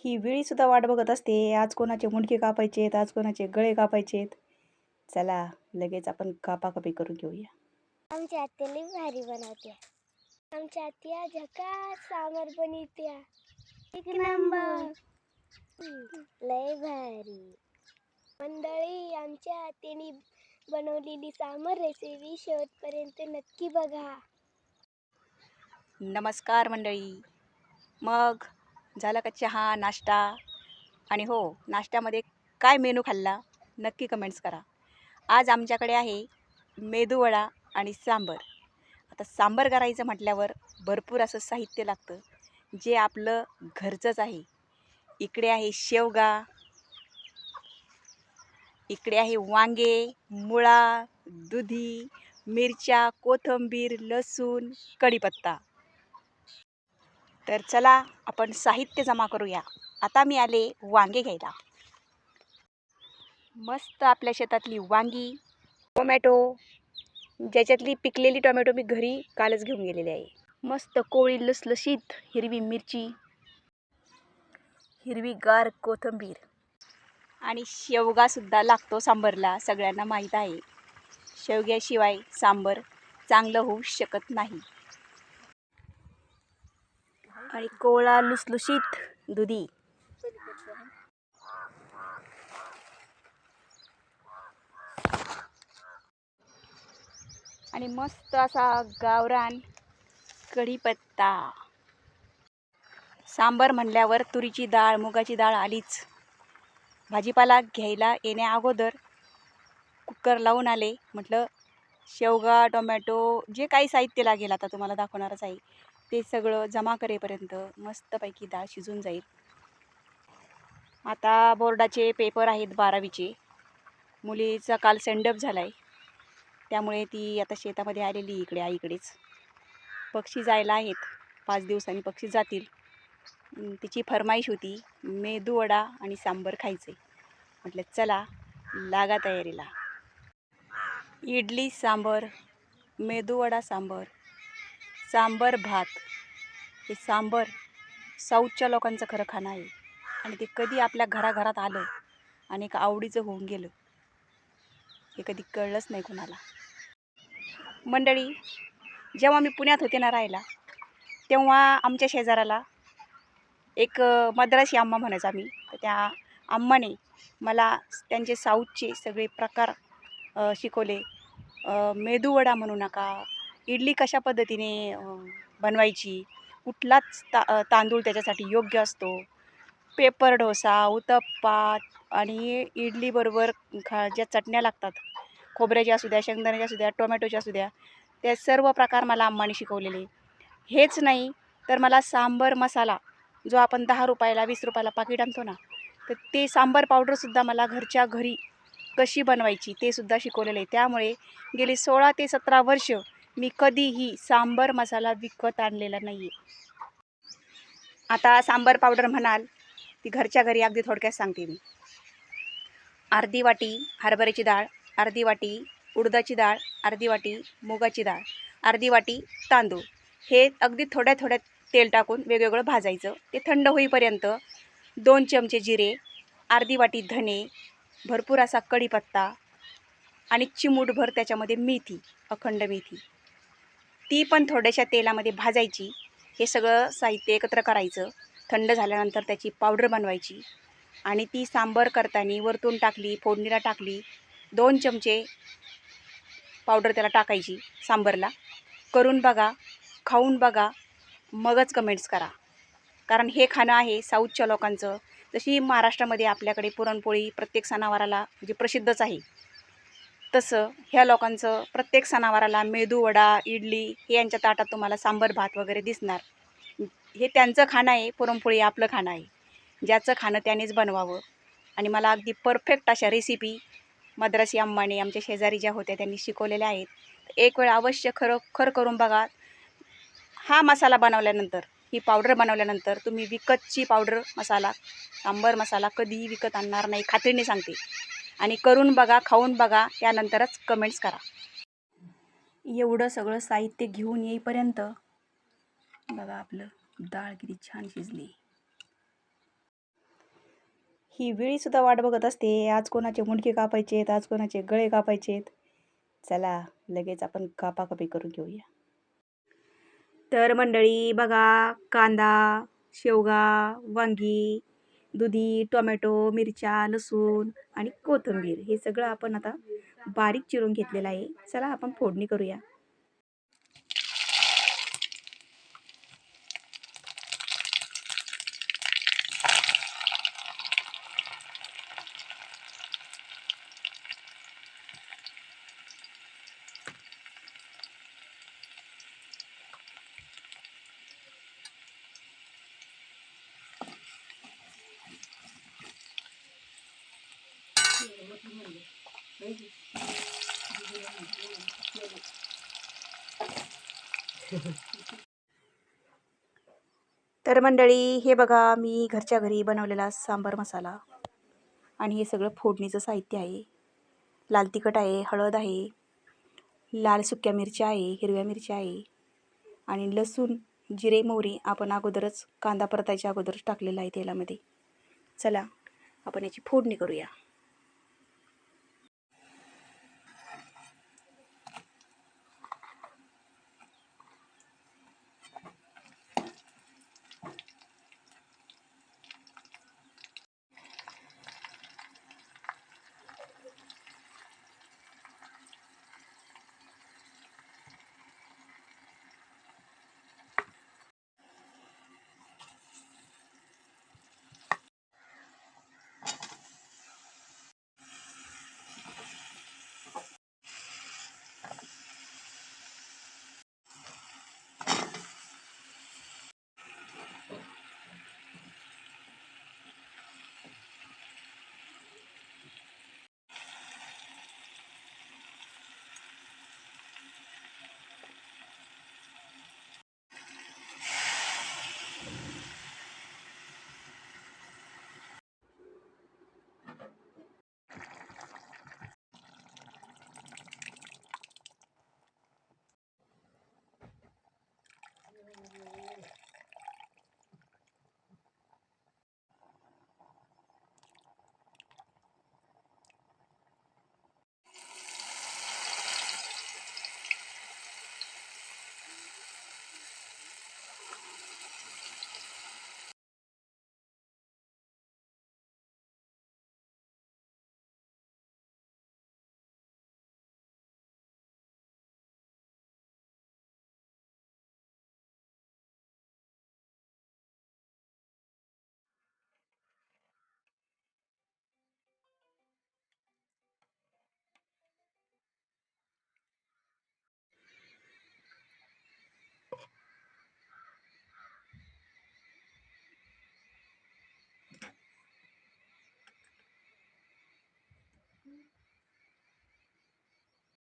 ही वेळीसुद्धा वाट बघत असते आज कोणाचे मुंडके कापायचे आहेत आज कोणाचे गळे कापायचे आहेत चला लगेच आपण कापाकापी करून घेऊया. आमच्या आत्या लई भारी बनवत्या. आमच्या आत्या झकास सांबर बनवत्या. एक नंबर. लय भारी. मंडळी आमच्या आत्याने बनवलेली सांबर रेसिपी शेवटपर्यंत नक्की बघा. नमस्कार मंडळी. मग झाला का चहा नाश्ता? आणि हो नाश्त्यामध्ये काय मेनू खाल्ला? नक्की कमेंट्स करा. आज आमच्याकडे आहे मेदूवडा आणि सांबर. आता सांबर करायचं म्हटल्यावर भरपूर असं साहित्य लागतं. जे आपलं घरचंच आहे. इकडे आहे शेवगा इकडे आहे वांगे मुळा दुधी मिरच्या कोथिंबीर लसूण कढीपत्ता. तर चला आपण साहित्य जमा करूया. आता मी आले वांगे घ्यायला. मस्त आपल्या शेतातली वांगी टोमॅटो ज्याच्यातली पिकलेली टोमॅटो मी घरी कालच घेऊन गेलेली आहे. मस्त कोळी लसलशीत हिरवी मिरची हिरवीगार कोथिंबीर आणि शेवगासुद्धा लागतो सांबरला सगळ्यांना माहीत आहे. शेवग्याशिवाय सांबर चांगलं होऊ शकत नाही. आणि कोळा लुसलुशीत दुधी. आणि मस्त असा गावरान कढीपत्ता. सांबर म्हणल्यावर तुरीची डाळ मुगाची डाळ आलीच. भाजीपाला घ्यायला येण्या अगोदर कुकर लावून आले. म्हटलं शेवगा टोमॅटो जे काही साहित्य लागेल आता तुम्हाला दाखवणारच आहे. ते सगळं जमा करेपर्यंत मस्तपैकी डाळ शिजून जाईल. आता बोर्डाचे पेपर आहेत बारावीचे. मुलीचा काल सेंडअप झाला आहे त्यामुळे ती आता शेतामध्ये आलेली इकडे आईकडेच. पक्षी जायला आहेत. पाच दिवसांनी पक्षी जातील. तिची फरमाईश होती मेदूवडा आणि सांबर खायचे. म्हटलं चला लागा तयारीला. इडली सांबर मेदूवडा सांबर सांबर भात. हे सांबर साऊथच्या लोकांचं खरं खाणं आहे. आणि ते कधी आपल्या घराघरात आलं आणि एक आवडीचं होऊन गेलं हे कधी कळलंच नाही कोणाला. मंडळी जेव्हा मी पुण्यात होते ना राहायला तेव्हा आमच्या शेजाराला एक मद्रासी अम्मा म्हणायचा आम्ही. तर त्या अम्माने मला त्यांचे साऊथचे सगळे प्रकार शिकवले. मेदूवडा म्हणू नका इडली कशा पद्धतीने बनवायची? कुठलाच ता तांदूळ त्याच्यासाठी योग्य असतो. पेपर डोसा उत्तप्पा आणि इडलीबरोबर खा ज्या चटण्या लागतात खोबऱ्याच्या असू द्या शेंगदाण्याच्या असू द्या टोमॅटोच्या असू द्या ते सर्व प्रकार मला अम्माने शिकवलेले. हेच नाही तर मला सांबर मसाला जो आपण दहा रुपयाला वीस रुपयाला पाकिट आणतो ना तर ते सांबार पावडरसुद्धा मला घरच्या घरी कशी बनवायची ते सुद्धा शिकवलेलं. आहे त्यामुळे गेली सोळा ते सतरा वर्ष मी कधीही सांबर मसाला विकत आणलेला नाही आहे आता सांबर पावडर म्हणाल ती घरच्या घरी अगदी थोडक्यात सांगते मी. अर्धी वाटी हरभऱ्याची डाळ अर्धी वाटी उडदाची डाळ अर्धी वाटी मुगाची डाळ अर्धी वाटी तांदूळ. हे अगदी थोड्या थोड्या तेल टाकून वेगवेगळं भाजायचं. ते थंड होईपर्यंत दोन चमचे जिरे अर्धी वाटी धने भरपूर असा कढीपत्ता आणि चिमूटभर त्याच्यामध्ये मेथी अखंड मेथी. ती पण थोड्याशा तेलामध्ये भाजायची. हे सगळं साहित्य एकत्र करायचं. थंड झाल्यानंतर त्याची पावडर बनवायची. आणि ती सांबर करताना वरतून टाकली फोडणीला टाकली दोन चमचे पावडर त्याला टाकायची सांबरला. करून बघा खाऊन बघा मगच कमेंट्स करा. कारण हे खाणं आहे साऊथच्या लोकांचं. जशी महाराष्ट्रामध्ये आपल्याकडे पुरणपोळी प्रत्येक सणावाराला म्हणजे प्रसिद्धच आहे. तसं ह्या लोकांचं प्रत्येक सणावाराला मेदूवडा इडली हे यांच्या ताटात तुम्हाला सांबर भात वगैरे दिसणार. हे त्यांचं खाणं आहे पुरणपोळी आपलं खाणं आहे. ज्याचं खाणं त्यानेच बनवावं. आणि मला अगदी परफेक्ट अशा रेसिपी मद्रासी अम्माने आमच्या शेजारी ज्या होत्या त्यांनी शिकवलेल्या आहेत. एक वेळ अवश्य खरं खर करून बघा. हा मसाला बनवल्यानंतर ही पावडर बनवल्यानंतर तुम्ही विकतची पावडर मसाला सांबर मसाला कधीही विकत आणणार नाही खात्रीने सांगते. आणि करून बघा खाऊन बघा त्यानंतरच कमेंट्स करा. एवढं सगळं साहित्य घेऊन येईपर्यंत बघा आपलं डाळ किती छान शिजली. ही वेळीसुद्धा वाट बघत असते. आज कोणाचे मुंडके कापायचे आहेत आज कोणाचे गळे कापायचे आहेत चला लगेच आपण कापाकापी करून घेऊया. तर मंडळी बघा कांदा शेवगा वांगी दुधी टोमॅटो मिरच्या लसूण आणि कोथिंबीर हे सगळं आपण आता बारीक चिरून घेतलेलं आहे. चला आपण फोडणी करूया. तर मंडळी हे बघा मी घरच्या घरी बनवलेला सांबार मसाला आणि हे सगळं फोडणीचं साहित्य आहे. लाल तिखट आहे हळद आहे लाल सुक्या मिरच्या आहे हिरव्या मिरच्या आहे आणि लसूण जिरे मोहरी आपण अगोदरच कांदा परतायच्या अगोदरच टाकलेला आहे तेलामध्ये. चला आपण याची फोडणी करूया.